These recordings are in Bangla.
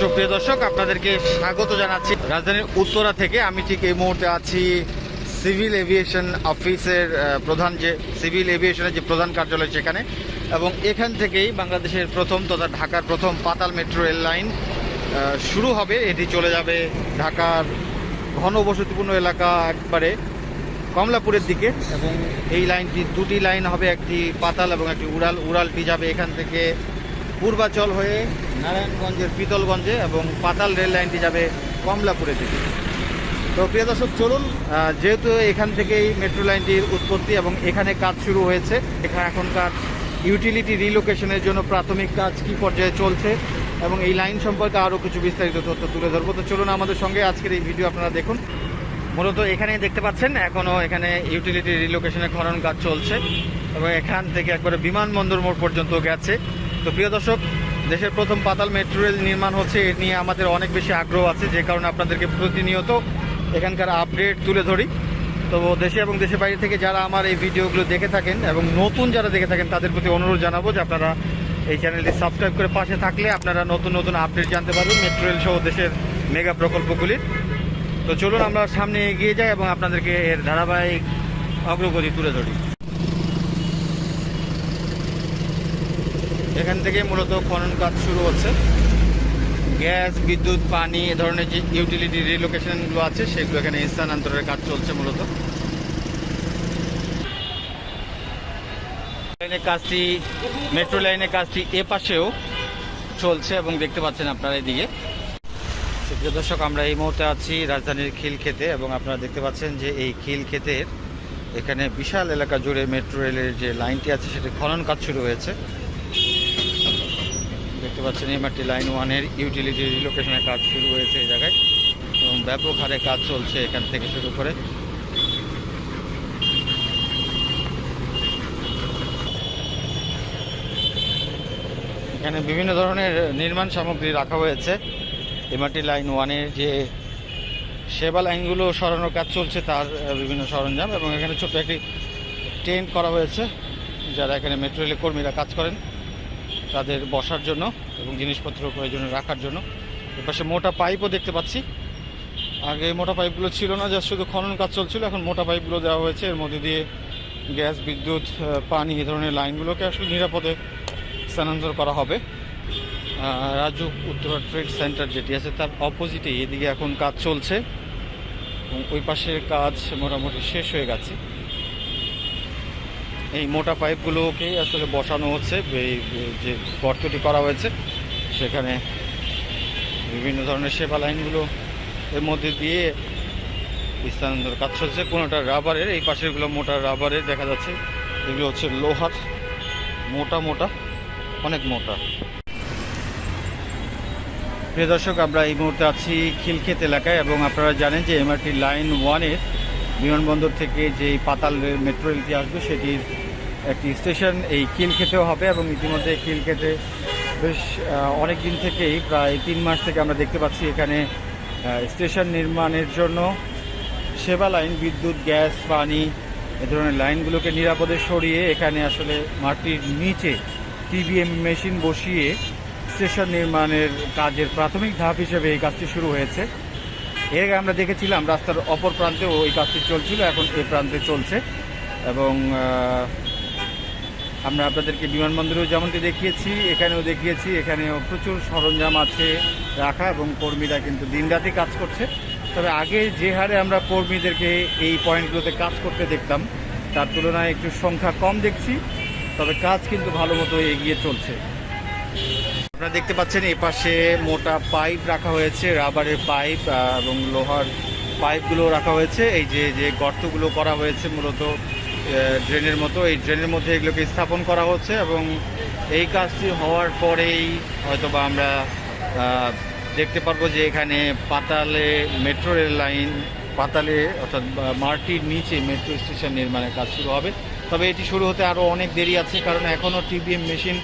সুপ্রিয় দর্শক, আপনাদেরকে স্বাগত জানাচ্ছি। রাজধানীর উত্তরা থেকে আমি ঠিক এই মুহূর্তে আছি সিভিল এভিয়েশন অফিসের প্রধান যে, সিভিল এভিয়েশনের যে প্রধান কার্যালয় সেখানে। এবং এখান থেকেই বাংলাদেশের প্রথম তথা ঢাকার প্রথম পাতাল মেট্রো রেল লাইন শুরু হবে। এটি চলে যাবে ঢাকার ঘনবসতিপূর্ণ এলাকা একবারে কমলাপুরের দিকে। এবং এই লাইনটি, দুটি লাইন হবে, একটি পাতাল এবং একটি উড়াল। উড়ালটি যাবে এখান থেকে পূর্বাচল হয়ে নারায়ণগঞ্জের পিতলগঞ্জে এবং পাতাল রেল লাইনটি যাবে কমলাপুরের দিকে তো প্রিয় দর্শক, চলুন যেহেতু এখান থেকেই মেট্রো লাইনটির উৎপত্তি এবং এখানে কাজ শুরু হয়েছে, এখানে এখনকার ইউটিলিটি রিলোকেশনের জন্য প্রাথমিক কাজ কি পর্যায়ে চলছে এবং এই লাইন সম্পর্কে আরও কিছু বিস্তারিত তথ্য তুলে ধরবো। তো চলুন, আমাদের সঙ্গে আজকের এই ভিডিও আপনারা দেখুন। মূলত এখানে দেখতে পাচ্ছেন, এখনও এখানে ইউটিলিটি রিলোকেশনের খনন কাজ চলছে এবং এখান থেকে একবারে বিমানবন্দর মোড় পর্যন্ত গেছে। তো প্রিয় দর্শক, দেশের প্রথম পাতাল মেট্রো রেল নির্মাণ হচ্ছে, এ নিয়ে আমাদের অনেক বেশি আগ্রহ আছে, যে কারণে আপনাদেরকে প্রতিনিয়ত এখানকার আপডেট তুলে ধরি। তো দেশে এবং দেশের বাইরে থেকে যারা আমার এই ভিডিওগুলো দেখে থাকেন এবং নতুন যারা দেখে থাকেন, তাদের প্রতি অনুরোধ জানাব যে আপনারা এই চ্যানেলটি সাবস্ক্রাইব করে পাশে থাকলে আপনারা নতুন নতুন আপডেট জানতে পারবেন মেট্রো রেল সহ দেশের মেগা প্রকল্পগুলির তো চলুন আমরা সামনে এগিয়ে যাই এবং আপনাদেরকে এর ধারাবাহিক অগ্রগতি তুলে ধরি। এখান থেকে মূলত খনন কাজ শুরু হচ্ছে। গ্যাস, বিদ্যুৎ, পানি, এ ধরনের যে ইউটিলিটি রিলোকেশনগুলো আছে, সেগুলো এখানে স্থানান্তরের কাজ চলছে মূলত। লাইনের কাজটি মেট্রো লাইনের কাজটি এ পাশেও চলছে এবং দেখতে পাচ্ছেন আপনারা এদিকে। সুপ্রিয় দর্শক, আমরা এই মুহূর্তে আছি রাজধানীর খিলক্ষেতে এবং আপনারা দেখতে পাচ্ছেন যে এই খিলক্ষেতের এখানে বিশাল এলাকা জুড়ে মেট্রো রেলের যে লাইনটি আছে, সেটি খনন কাজ শুরু হয়েছে। দেখতে পাচ্ছেন, এমআরটি লাইন ওয়ানের ইউটিলিটি রিলোকেশনের কাজ শুরু হয়েছে এই জায়গায়। এবং ব্যাপক হারে কাজ চলছে এখান থেকে শুরু করে। এখানে বিভিন্ন ধরনের নির্মাণ সামগ্রী রাখা হয়েছে। এমআরটি লাইন ওয়ানের যে সেবা লাইনগুলো সরানোর কাজ চলছে, তার বিভিন্ন সরঞ্জাম এবং এখানে ছোট্ট একটি টেন্ট করা হয়েছে, যারা এখানে মেট্রো রেলের কর্মীরা কাজ করেন তাদের বসার জন্য। এবং জিনিসপত্র প্রয়োজনে রাখার জন্য। এপাশে মোটা পাইপও দেখতে পাচ্ছি। আগে মোটা পাইপগুলো ছিল না যা শুধু খনন কাজ চলছিল, এখন মোটা পাইপগুলো দেওয়া হয়েছে। এর মধ্যে দিয়ে গ্যাস, বিদ্যুৎ পানি এ ধরনের লাইনগুলোকে আসলে নিরাপদে স্থানান্তর করা হবে। রাজু উত্তরা ট্রেড সেন্টার যেটি আছে তার অপোজিটে এদিকে এখন কাজ চলছে। এবং ওই পাশের কাজ মোটামুটি শেষ হয়ে গেছে। এই মোটা পাইপগুলোকেই আসলে বসানো হচ্ছে, এই যে গর্তটি করা হয়েছে, সেখানে বিভিন্ন ধরনের সেবা লাইনগুলো এর মধ্যে দিয়ে স্থানান্তর কাজ চলছে। কোনোটা রাবারের, এই পাশেরগুলো মোটা রাবারের দেখা যাচ্ছে। এগুলো হচ্ছে লোহার, মোটা মোটা, অনেক মোটা। প্রিয় দর্শক, আমরা এই মুহূর্তে আছি খিলক্ষেত এলাকায় এবং আপনারা জানেন যে এমআরটি লাইন ওয়ানের বিমানবন্দর থেকে যে পাতাল মেট্রো রেলটি আসবে, সেটির একটি স্টেশন, এই কিল খেতেও হবে এবং ইতিমধ্যে কিল খেতে বেশ অনেক দিন থেকেই, প্রায় তিন মাস থেকে আমরা দেখতে পাচ্ছি এখানে স্টেশন নির্মাণের জন্য সেবা লাইন, বিদ্যুৎ, গ্যাস, পানি, এ ধরনের লাইনগুলোকে নিরাপদে সরিয়ে এখানে আসলে মাটির নিচে টিবিএম মেশিন বসিয়ে স্টেশন নির্মাণের কাজের প্রাথমিক ধাপ হিসেবে এই কাজটি শুরু হয়েছে। এর আগে আমরা দেখেছিলাম রাস্তার অপর প্রান্তেও এই কাজটি চলছিল, এখন এই প্রান্তে চলছে এবং আমরা আপনাদেরকে বিমানবন্দরেও যেমনটি দেখিয়েছি, এখানেও দেখিয়েছি, এখানেও প্রচুর সরঞ্জাম আছে রাখা এবং কর্মীরা কিন্তু দিনরাতে কাজ করছে। তবে আগে যে হারে আমরা কর্মীদেরকে এই পয়েন্টগুলোতে কাজ করতে দেখতাম, তার তুলনায় একটু সংখ্যা কম দেখছি, তবে কাজ কিন্তু ভালো মতো এগিয়ে চলছে। আপনারা দেখতে পাচ্ছেন এই পাশে মোটা পাইপ রাখা হয়েছে, রাবারের পাইপ এবং লোহার পাইপগুলো রাখা হয়েছে। এই যে যে গর্তগুলো করা হয়েছে মূলত ড্রেনের মতো। এই ড্রেনের মধ্যে এগুলোকে স্থাপন করা হচ্ছে এবং এই কাজটি হওয়ার পরেই হয়তোবা আমরা দেখতে পারব যে এখানে পাতালে মেট্রো রেল লাইন পাতালে অর্থাৎ মার্টির নিচে মেট্রো স্টেশন নির্মাণের কাজ শুরু হবে। তবে এটি শুরু হতে আরও অনেক দেরি আছে কারণ এখনও টিবিএম মেশিন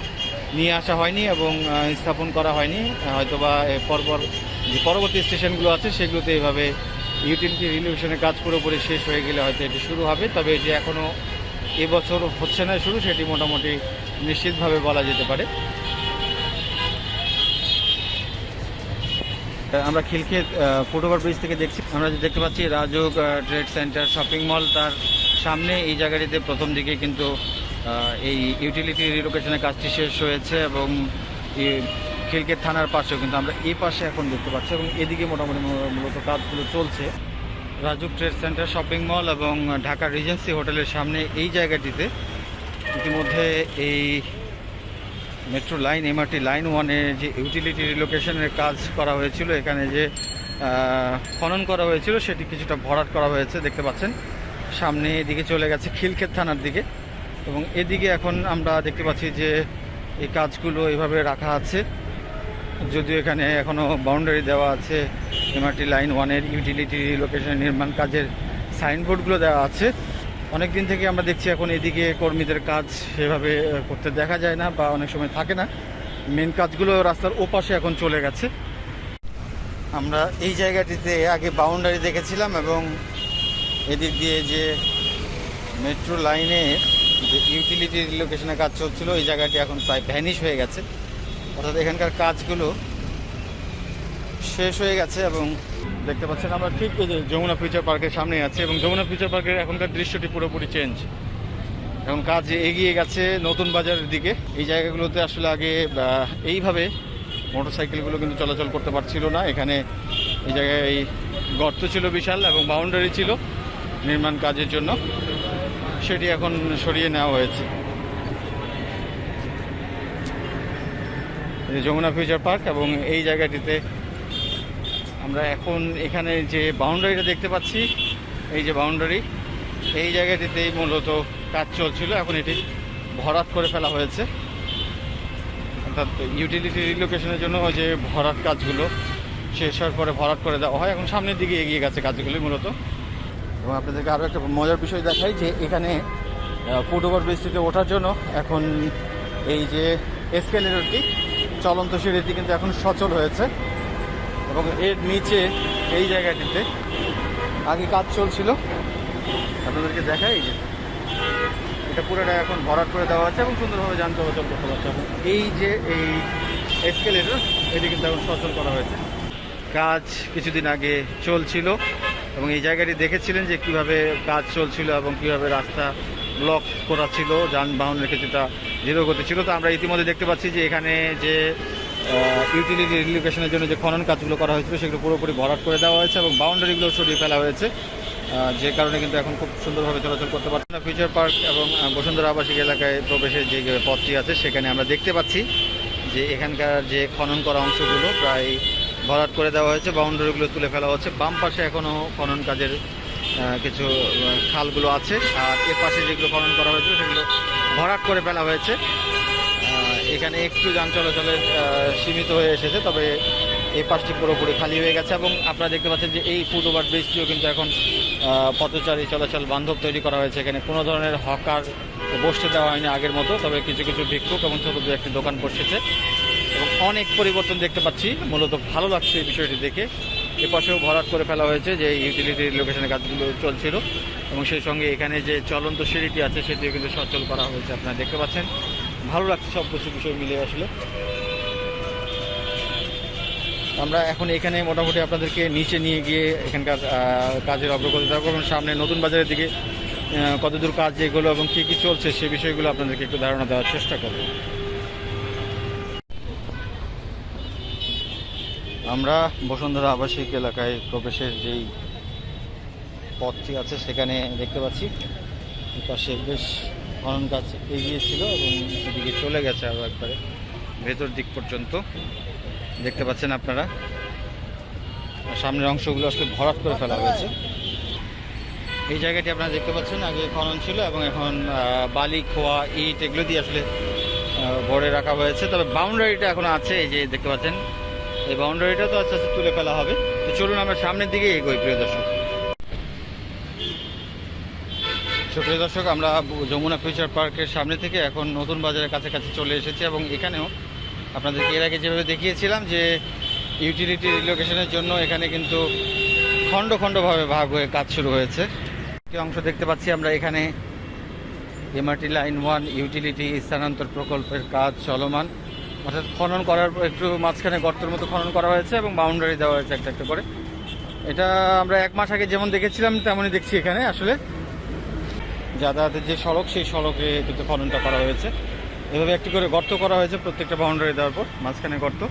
নিয়ে আসা হয়নি এবং স্থাপন করা হয়নি। হয়তোবা পরপর যে পরবর্তী স্টেশনগুলো আছে সেগুলোতে এইভাবে ইউটিলিটি রিলিউশনের কাজ পুরোপুরি শেষ হয়ে গেলে হয়তো এটি শুরু হবে, তবে এটি এখনও এবছর হচ্ছে না শুরু, সেটি মোটামুটি নিশ্চিতভাবে বলা যেতে পারে। আমরা খিলক্ষেত ফুটওভার ব্রিজ থেকে দেখছি, আমরা যে দেখতে পাচ্ছি Rajuk trade centre, shopping mall তার সামনে, এই জায়গাটিতে প্রথম দিকে কিন্তু এই ইউটিলিটি রিলোকেশনের কাজটি শেষ হয়েছে এবং খিলক্ষেত থানার পাশেও কিন্তু আমরা এই পাশে এখন দেখতে পাচ্ছি এবং এদিকে মোটামুটি মূলত কাজগুলো চলছে। Rajuk trade centre, shopping mall এবং ঢাকা রিজেন্সি হোটেলের সামনে এই জায়গাটিতে ইতিমধ্যে এই মেট্রো লাইন, এমআরটি লাইন ওয়ানের যে ইউটিলিটি রিলোকেশনের কাজ করা হয়েছিল, এখানে যে খনন করা হয়েছিল, সেটি কিছুটা ভরাট করা হয়েছে, দেখতে পাচ্ছেন। সামনে এদিকে চলে গেছে খিলক্ষেত থানার দিকে এবং এদিকে এখন আমরা দেখতে পাচ্ছি যে এই কাজগুলো এভাবে রাখা আছে। যদিও এখানে এখনও বাউন্ডারি দেওয়া আছে এমআরটি লাইন ওয়ানের ইউটিলিটি লোকেশন নির্মাণ কাজের সাইনবোর্ডগুলো দেওয়া আছে। অনেক দিন থেকে আমরা দেখছি এখন এদিকে কর্মীদের কাজ সেভাবে করতে দেখা যায় না বা অনেক সময় থাকে না। মেন কাজগুলো রাস্তার ওপাশে এখন চলে গেছে। আমরা এই জায়গাটিতে আগে বাউন্ডারি দেখেছিলাম এবং এদিক দিয়ে যে মেট্রো লাইনে যে ইউটিলিটি লোকেশনে কাজ চলছিল এই জায়গাটি এখন প্রায় ভ্যানিশ হয়ে গেছে। অর্থাৎ এখানকার কাজগুলো শেষ হয়ে গেছে এবং দেখতে পাচ্ছেন আমরা ঠিক যমুনা ফিউচার পার্কের সামনে আছে এবং যমুনা ফিউচার পার্কের এখনকার দৃশ্যটি পুরোপুরি চেঞ্জ। এখন কাজ এগিয়ে গেছে নতুন বাজারের দিকে। এই জায়গাগুলোতে আসলে আগে এইভাবে মোটরসাইকেলগুলো কিন্তু চলাচল করতে পারছিল না। এখানে এই জায়গায় এই গর্ত ছিল বিশাল এবং বাউন্ডারি ছিল নির্মাণ কাজের জন্য। সেটি এখন সরিয়ে নেওয়া হয়েছে এই যে যমুনা ফিউচার পার্ক এবং এই জায়গাটিতে আমরা এখন এখানে যে বাউন্ডারিটা দেখতে পাচ্ছি, এই যে বাউন্ডারি, এই জায়গাটিতেই মূলত কাজ চলছিল। এখন এটি ভরাট করে ফেলা হয়েছে। অর্থাৎ ইউটিলিটি রিলোকেশনের জন্য যে ভরাট কাজগুলো শেষ হওয়ার পরে ভরাট করে দেওয়া হয়। এখন সামনের দিকে এগিয়ে গেছে কাজগুলি মূলত। এবং আপনাদেরকে আরও একটা মজার বিষয় দেখাই যে এখানে ফুট ওভার ব্রিজটিতে ওঠার জন্য এখন এই যে এসকেলেটরটি চলন্ত সিঁড়িটি কিন্তু এখন সচল হয়েছে এবং এর নিচে এই জায়গাটিতে আগে কাজ চলছিল। আপনাদেরকে দেখাই যে এটা পুরোটা এখন ভরাট করে দেওয়া আছে এবং সুন্দরভাবে যান চলাচল করতে পারছে। এবং এই যে এই এসকেলেটর এটি কিন্তু এখন সচল করা হয়েছে। কাজ কিছুদিন আগে চলছিল এবং এই জায়গাটি দেখেছিলেন যে কীভাবে কাজ চলছিল এবং কীভাবে রাস্তা ব্লক করা ছিল, যানবাহনের কিছুটা ধীরগতি ছিল। তো আমরা ইতিমধ্যে দেখতে পাচ্ছি যে এখানে যে ইউটিলিটি রিলোকেশনের জন্য যে খনন কাজগুলো করা হয়েছিল, সেগুলো পুরোপুরি ভরাট করে দেওয়া হয়েছে এবং বাউন্ডারিগুলো সরিয়ে ফেলা হয়েছে। যে কারণে কিন্তু এখন খুব সুন্দরভাবে চলাচল করতে পারছে না ফিউচার পার্ক এবং বসুন্ধরা আবাসিক এলাকায় প্রবেশের যে পথটি আছে, সেখানে আমরা দেখতে পাচ্ছি যে এখানকার যে খনন করা অংশগুলো প্রায় ভরাট করে দেওয়া হয়েছে বাউন্ডারিগুলো তুলে ফেলা হচ্ছে। বাম পাশে এখনও খনন কাজের কিছু খালগুলো আছে। আর এর পাশে যেগুলো খনন করা হয়েছে সেগুলো ভরাট করে ফেলা হয়েছে। এখানে একটু যান চলাচলের সীমিত হয়ে এসেছে, তবে এই পাশটি পুরোপুরি খালি হয়ে গেছে এবং আপনারা দেখতে পাচ্ছেন যে এই ফুট ওভার ব্রিজটিও কিন্তু এখন পথচারী চলাচল বান্ধব তৈরি করা হয়েছে। এখানে কোনো ধরনের হকার বসতে দেওয়া হয়নি আগের মতো, তবে কিছু কিছু ভিক্ষুক এবং ছোট একটি দোকান বসেছে। এবং অনেক পরিবর্তন দেখতে পাচ্ছি। মূলত ভালো লাগছে এই বিষয়টি দেখে। এ পাশেও ভরাট করে ফেলা হয়েছে যে ইউটিলিটি লোকেশনের কাজগুলো চলছিল এবং সেই সঙ্গে এখানে যে চলন্ত সিঁড়িটি আছে সেটিও কিন্তু সচল করা হয়েছে, আপনারা দেখতে পাচ্ছেন। ভালো লাগছে সব কিছু বিষয় মিলে আসলে। আমরা এখন এখানে মোটামুটি আপনাদেরকে নিচে নিয়ে গিয়ে এখানকার কাজের অগ্রগতি থাকব এবং সামনে নতুন বাজারের দিকে কতদূর কাজ এগুলো এবং কী কী চলছে সে বিষয়গুলো আপনাদেরকে একটু ধারণা দেওয়ার চেষ্টা করব। আমরা বসুন্ধরা আবাসিক এলাকায় প্রবেশের যেই পথটি আছে, সেখানে দেখতে পাচ্ছি। পাশে বেশ খনন কাজ এগিয়ে ছিল এবং এদিকে চলে গেছে আরও একবারে, ভেতর দিক পর্যন্ত। দেখতে পাচ্ছেন আপনারা। সামনের অংশগুলো আসলে ভরাট করে ফেলা হয়েছে। এই জায়গাটি আপনারা দেখতে পাচ্ছেন, আগে খনন ছিল এবং এখন বালি, খোয়া, ইট এগুলো দিয়ে আসলে ভরে রাখা হয়েছে। তবে বাউন্ডারিটা এখন আছে, এই যে দেখতে পাচ্ছেন। এই বাউন্ডারিটা তো আস্তে আস্তে তুলে ফেলা হবে। তো চলুন আমরা সামনের দিকে এগোই, প্রিয় দর্শক। সুপ্রিয় দর্শক, আমরা যমুনা ফিউচার পার্কের সামনে থেকে এখন নতুন বাজারের কাছাকাছি চলে এসেছি এবং এখানেও আপনাদেরকে এর আগে যেভাবে দেখিয়েছিলাম যে ইউটিলিটি রিলোকেশনের জন্য এখানে কিন্তু খণ্ড খণ্ডভাবে ভাগ হয়ে কাজ শুরু হয়েছে। অংশ দেখতে পাচ্ছি আমরা এখানে। এমআরটি লাইন ওয়ান ইউটিলিটি স্থানান্তর প্রকল্পের কাজ চলমান। অর্থাৎ খনন করার একটু মাঝখানে গর্তের মতো খনন করা হয়েছে এবং বাউন্ডারি দেওয়া হয়েছে একটা একটা করে। এটা আমরা এক মাস আগে যেমন দেখেছিলাম, তেমনই দেখছি এখানে আসলে। যাতায়াতের যে সড়ক, সেই সড়কে কিন্তু খননটা করা হয়েছে। এভাবে একটি করে গর্ত করা হয়েছে প্রত্যেকটা বাউন্ডারি দেওয়ার পর, মাঝখানে গর্ত।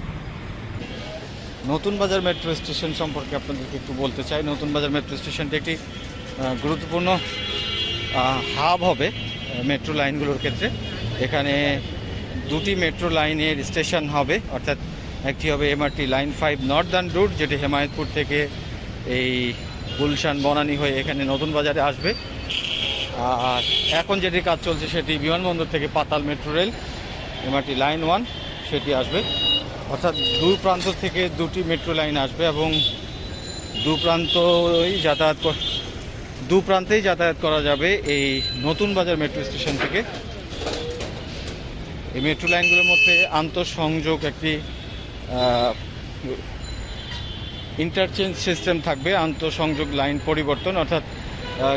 নতুন বাজার মেট্রো স্টেশন সম্পর্কে আপনাদেরকে একটু বলতে চাই। নতুন বাজার মেট্রো স্টেশনটি একটি গুরুত্বপূর্ণ হাব হবে মেট্রো লাইনগুলোর ক্ষেত্রে। এখানে দুটি মেট্রো লাইনের স্টেশন হবে, অর্থাৎ একটি হবে MRT line five northern route যেটি হেমায়তপুর থেকে এই গুলশান বনানী হয়ে এখানে নতুন বাজারে আসবে। আর এখন যেটি কাজ চলছে সেটি বিমানবন্দর থেকে পাতাল metro rail MRT line one সেটি আসবে। অর্থাৎ দুই প্রান্ত থেকে দুটি মেট্রো লাইন আসবে এবং দু প্রান্তই যাতায়াত দু প্রান্তেই যাতায়াত করা যাবে এই নতুন বাজার মেট্রো স্টেশন থেকে। এই মেট্রো লাইনগুলোর মধ্যে আন্তঃসংযোগ একটি ইন্টারচেঞ্জ সিস্টেম থাকবে, আন্তঃসংযোগ লাইন পরিবর্তন। অর্থাৎ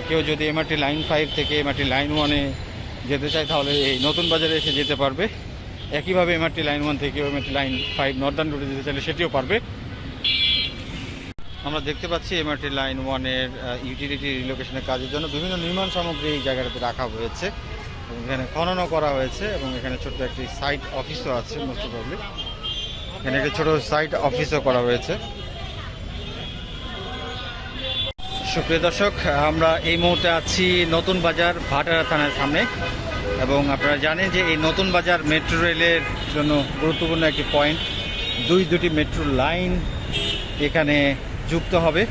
কেউ যদি এমআরটি লাইন ফাইভ থেকে এমআরটি লাইন ওয়ানে যেতে চায়, তাহলে এই নতুন বাজারে এসে যেতে পারবে। একইভাবে এমআরটি লাইন ওয়ান থেকে এমআরটি লাইন ফাইভ নর্দার্ন রুটে যেতে চাইলে সেটিও পারবে। আমরা দেখতে পাচ্ছি এমআরটি লাইন ওয়ানের ইউটিলিটি রিলোকেশনের কাজের জন্য বিভিন্ন নির্মাণ সামগ্রী এই জায়গাটাতে রাখা হয়েছে। এখানে খননও করা হয়েছে এবং এখানে ছোট্ট একটি সাইট অফিসও আছে মোস্ট এখানে একটি ছোট সাইট অফিসও করা হয়েছে। সুপ্রিয় দর্শক, আমরা এই মুহূর্তে আছি নতুন বাজার, ভাটারা থানার সামনে। এবং আপনারা জানেন যে এই নতুন বাজার মেট্রো রেলের জন্য গুরুত্বপূর্ণ একটি পয়েন্ট দুই দুটি মেট্রো লাইন এখানে যুক্ত হবে।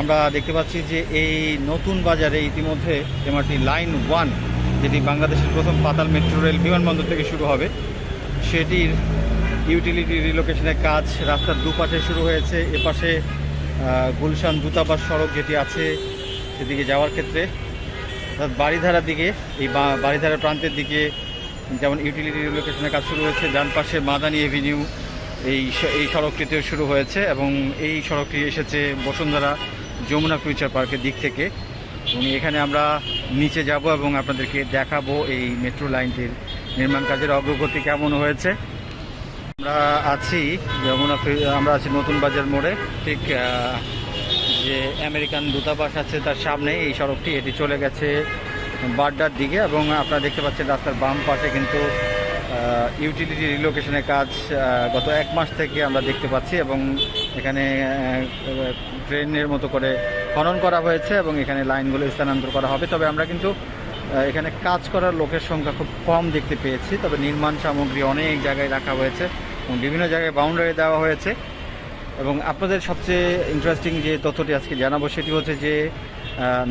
আমরা দেখতে পাচ্ছি যে এই নতুন বাজারে ইতিমধ্যে এমআরটি লাইন ওয়ান, যেটি বাংলাদেশের প্রথম পাতাল মেট্রো রেল বিমানবন্দর থেকে শুরু হবে, সেটির ইউটিলিটি রিলোকেশনের কাজ রাস্তার দুপাশে শুরু হয়েছে। এপাশে গুলশান দূতাবাস সড়ক যেটি আছে সেদিকে যাওয়ার ক্ষেত্রে। অর্থাৎ বাড়িধারার দিকে, এই বাড়িধারা প্রান্তের দিকে যেমন ইউটিলিটি রিলোকেশনের কাজ শুরু হয়েছে, ডান পাশে মাদানি এভিনিউ এই এই সড়কটিতেও শুরু হয়েছে এবং এই সড়কটি এসেছে বসুন্ধরা যমুনা ফিউচার পার্কের দিক থেকে। এবং এখানে আমরা নিচে যাব এবং আপনাদেরকে দেখাবো এই মেট্রো লাইনটির নির্মাণ কাজের অগ্রগতি কেমন হয়েছে। আমরা আছি যমুনা আমরা আছি নতুন বাজার মোড়ে। ঠিক যে আমেরিকান দূতাবাস আছে তার সামনে এই সড়কটি, এটি চলে গেছে বাড্ডার দিকে এবং আপনারা দেখতে পাচ্ছেন রাস্তার বাম পাশে কিন্তু ইউটিলিটি রিলোকেশনের কাজ গত এক মাস থেকে আমরা দেখতে পাচ্ছি এবং এখানে ট্রেনের মতো করে খনন করা হয়েছে এবং এখানে লাইনগুলো স্থানান্তর করা হবে। তবে আমরা কিন্তু এখানে কাজ করার লোকের সংখ্যা খুব কম দেখতে পেয়েছি। তবে নির্মাণ সামগ্রী অনেক জায়গায় রাখা হয়েছে এবং বিভিন্ন জায়গায় বাউন্ডারি দেওয়া হয়েছে। এবং আপনাদের সবচেয়ে ইন্টারেস্টিং যে তথ্যটি আজকে জানাব সেটি হচ্ছে যে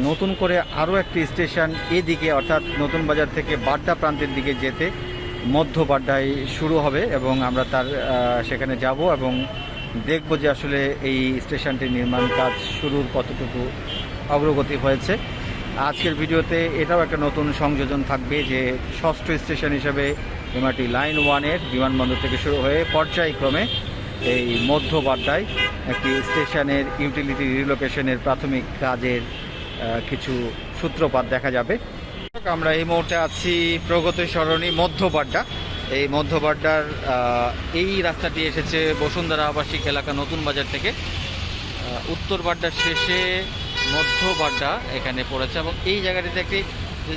নতুন করে আরও একটি স্টেশন এদিকে, অর্থাৎ নতুন বাজার থেকে বাড্ডা প্রান্তের দিকে যেতে মধ্য বাড্ডায় শুরু হবে এবং আমরা তার সেখানে যাব এবং দেখব যে আসলে এই স্টেশনটির নির্মাণ কাজ শুরুর কতটুকু অগ্রগতি হয়েছে। আজকের ভিডিওতে এটাও একটা নতুন সংযোজন থাকবে যে ষষ্ঠ স্টেশন হিসেবে এমআরটি লাইন ওয়ানের বিমানবন্দর থেকে শুরু হয়ে পর্যায়ক্রমে এই মধ্য বাড্ডায় একটি স্টেশনের ইউটিলিটি রিলোকেশনের প্রাথমিক কাজের কিছু সূত্রপাত দেখা যাবে। আমরা এই মুহূর্তে আছি প্রগতি সরণি মধ্য বাড্ডা এই মধ্য বাড্ডার এই রাস্তাটি এসেছে বসুন্ধরা আবাসিক এলাকা নতুন বাজার থেকে। উত্তর বাড্ডার শেষে মধ্য বাড্ডা এখানে পড়েছে এবং এই জায়গাটিতে একটি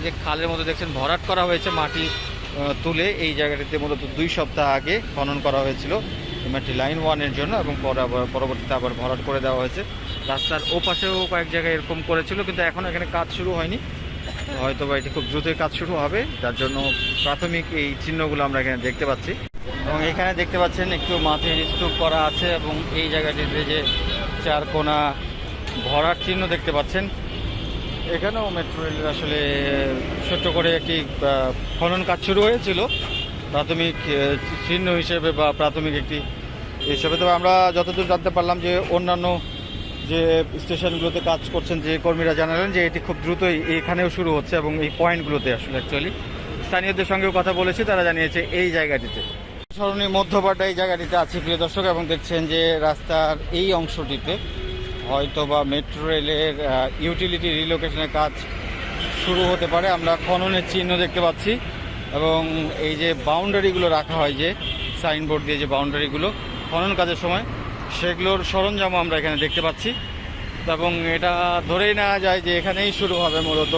যে খালের মধ্যে দেখছেন, ভরাট করা হয়েছে মাটি তুলে। এই জায়গাটিতে মূলত দুই সপ্তাহ আগে খনন করা হয়েছিল। মাটি লাইন ওয়ানের জন্য এবং পরবর্তীতে আবার ভরাট করে দেওয়া হয়েছে। রাস্তার ওপাশেও কয়েক জায়গায় এরকম করেছিল, কিন্তু এখন এখানে কাজ শুরু হয়নি। হয়তো বা এটি খুব দ্রুতই কাজ শুরু হবে, যার জন্য প্রাথমিক এই চিহ্নগুলো আমরা এখানে দেখতে পাচ্ছি। এবং এখানে দেখতে পাচ্ছেন একটু মাটির স্তূপ করা আছে এবং এই জায়গাটিতে যে চার কোনা ভরার চিহ্ন দেখতে পাচ্ছেন। এখানেও মেট্রো রেলের আসলে ছোট্ট করে একটি খনন কাজ শুরু হয়েছিল। প্রাথমিক চিহ্ন হিসেবে বা প্রাথমিক একটি হিসেবে। তবে আমরা যতদূর জানতে পারলাম যে অন্যান্য যে স্টেশনগুলোতে কাজ করছেন যে কর্মীরা জানালেন যে এটি খুব দ্রুতই এখানেও শুরু হচ্ছে এবং এই পয়েন্টগুলোতে আসলে অ্যাকচুয়ালি স্থানীয়দের সঙ্গেও কথা বলেছি, তারা জানিয়েছে এই জায়গাটিতে। সরণি মধ্যপাড্ডা এই জায়গাটিতে আছে প্রিয় দর্শক, এবং দেখছেন যে রাস্তার এই অংশটিতে হয়তো বা মেট্রো রেলের ইউটিলিটি রিলোকেশনের কাজ শুরু হতে পারে। আমরা খননের চিহ্ন দেখতে পাচ্ছি, এবং এই যে বাউন্ডারিগুলো রাখা হয় যে সাইনবোর্ড দিয়ে যে বাউন্ডারিগুলো খনন কাজের সময় সেগুলোর সরঞ্জামও আমরা এখানে দেখতে পাচ্ছি। এবং এটা ধরেই নেওয়া যায় যে এখানেই শুরু হবে মূলত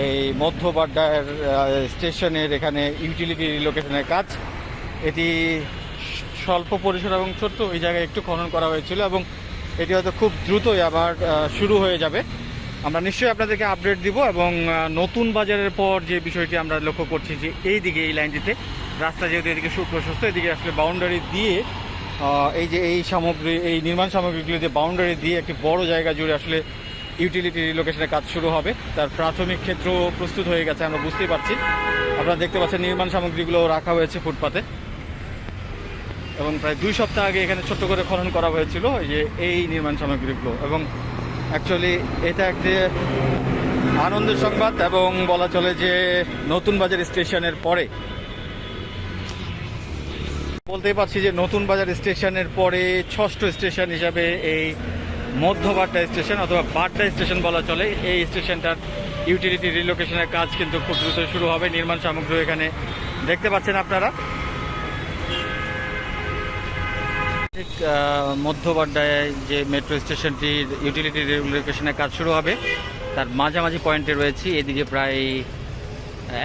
এই মধ্যবাড্ডার স্টেশনের এখানে ইউটিলিটি রিলোকেশনের কাজ। এটি স্বল্প পরিসর এবং ছোট্ট, ওই জায়গায় একটু খনন করা হয়েছিল এবং এটি হয়তো খুব দ্রুতই আবার শুরু হয়ে যাবে। আমরা নিশ্চয়ই আপনাদেরকে আপডেট দিব এবং নতুন বাজারের পর যে বিষয়টি আমরা লক্ষ্য করছি যে এই দিকে এই লাইনটিতে রাস্তা যেহেতু এদিকে সুপ্রশস্ত এদিকে আসলে বাউন্ডারি দিয়ে এই যে এই সামগ্রী, এই নির্মাণ সামগ্রীগুলো দিয়ে বাউন্ডারি দিয়ে একটি বড় জায়গা জুড়ে আসলে ইউটিলিটি রিলোকেশনের কাজ শুরু হবে, তার প্রাথমিক ক্ষেত্র প্রস্তুত হয়ে গেছে, আমরা বুঝতেই পারছি। আপনারা দেখতে পাচ্ছেন নির্মাণ সামগ্রীগুলো রাখা হয়েছে ফুটপাতে। এবং প্রায় দুই সপ্তাহ আগে এখানে ছোট্ট করে খনন করা হয়েছিল যে এই নির্মাণ সামগ্রীগুলো। এবং অ্যাকচুয়ালি এটা একটি আনন্দের সংবাদ এবং বলা চলে যে নতুন বাজার স্টেশনের পরে বলতেই পারছি যে নতুন বাজার স্টেশনের পরে ষষ্ঠ স্টেশন হিসাবে এই মধ্যবাড্ডা স্টেশন অথবা বাড্ডা স্টেশন বলা চলে। এই স্টেশনটার ইউটিলিটি রিলোকেশনের কাজ কিন্তু খুব দ্রুত শুরু হবে। নির্মাণ সামগ্রী এখানে দেখতে পাচ্ছেন আপনারা। ঠিক আহ, মধ্যবাড্ডায় যে মেট্রো স্টেশনটির ইউটিলিটি রিলোকেশনের কাজ শুরু হবে তার মাঝামাঝি পয়েন্টে রয়েছি। এদিকে প্রায়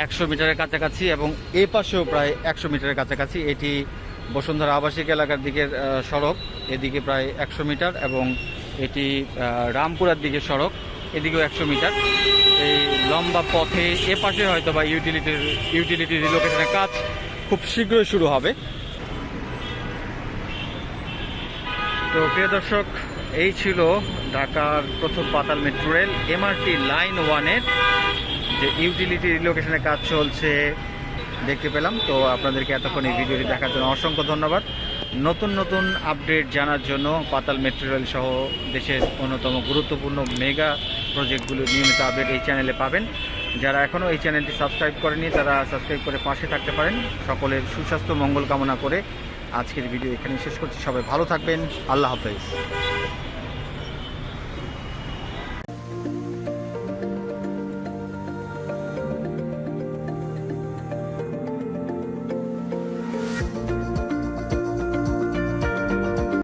একশো মিটারের কাছাকাছি এবং এ পাশেও প্রায় একশো মিটারের কাছাকাছি। এটি বসুন্ধরা আবাসিক এলাকার দিকের সড়ক, এদিকে প্রায় একশো মিটার এবং এটি রামপুরার দিকে সড়ক, এদিকেও একশো মিটার। এই লম্বা পথে এ পাশে হয়তো বা ইউটিলিটির, ইউটিলিটি রিলোকেশনের কাজ খুব শীঘ্রই শুরু হবে। তো প্রিয় দর্শক, এই ছিল ঢাকার প্রথম পাতাল মেট্রো রেল এমআরটি লাইন ওয়ানের যে ইউটিলিটি রিলোকেশনের কাজ চলছে। দেখতে পেলাম। তো আপনাদেরকে এতক্ষণ এই ভিডিওটি দেখার জন্য অসংখ্য ধন্যবাদ। নতুন নতুন আপডেট জানার জন্য পাতাল মেট্রো রেল সহ দেশের অন্যতম গুরুত্বপূর্ণ মেগা প্রজেক্টগুলো নিয়মিত আপডেট এই চ্যানেলে পাবেন। যারা এখনও এই চ্যানেলটি সাবস্ক্রাইব করেনি তারা সাবস্ক্রাইব করে পাশে থাকতে পারেন। সকলের সুস্বাস্থ্য, মঙ্গল কামনা করে আজকের ভিডিও এখানে শেষ করছি। সবাই ভালো থাকবেন। আল্লাহ হাফেজ।